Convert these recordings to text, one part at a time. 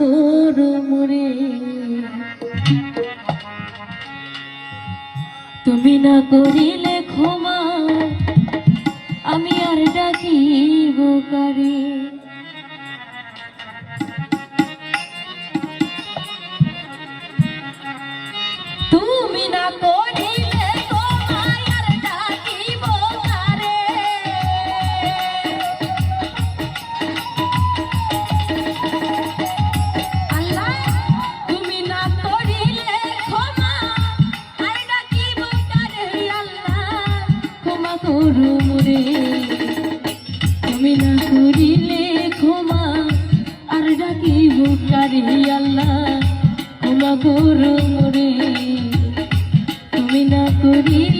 তোর তুমি না করিলে ক্ষমা আমি আর ডাকিব কারে? করুম রে তুমি না করিলে ক্ষমা, আর ডাকি বুকারে আল্লাহ, ক্ষমা করুম রে তুমি না করিলে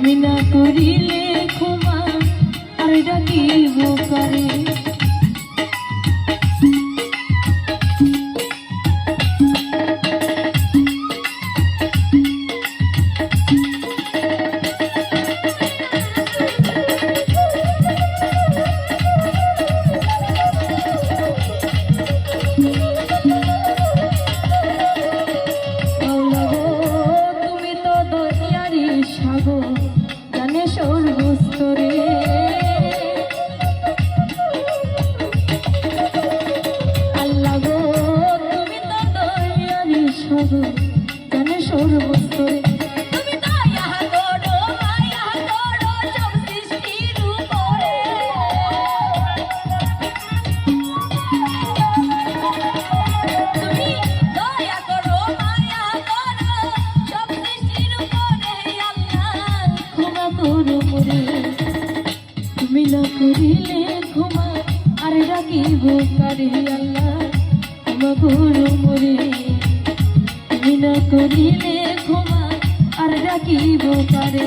তুমি না করিলে ক্ষমা আর ডাকিব পারে দিলে ঘুমার আর ডাকিব কারি আল্লাহ। মগুরু মরে। তুমি না করিলে ঘুমার আর ডাকিব পারে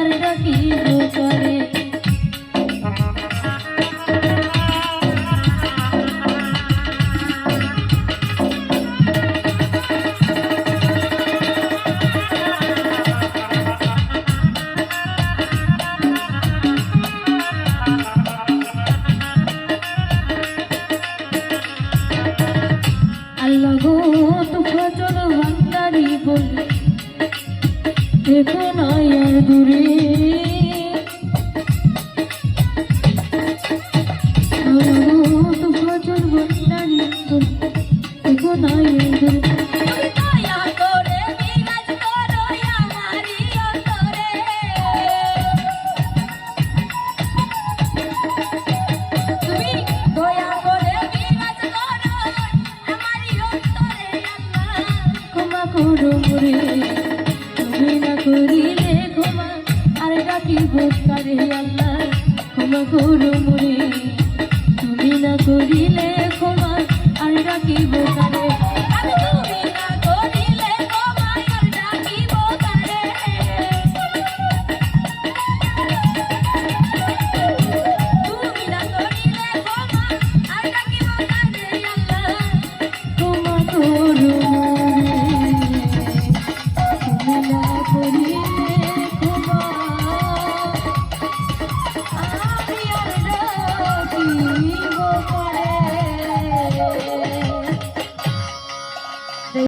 আর রাখিব করে থেকো না আর দূরে ভজন বন্ধারি থেকো না আর দূরে। না করিলে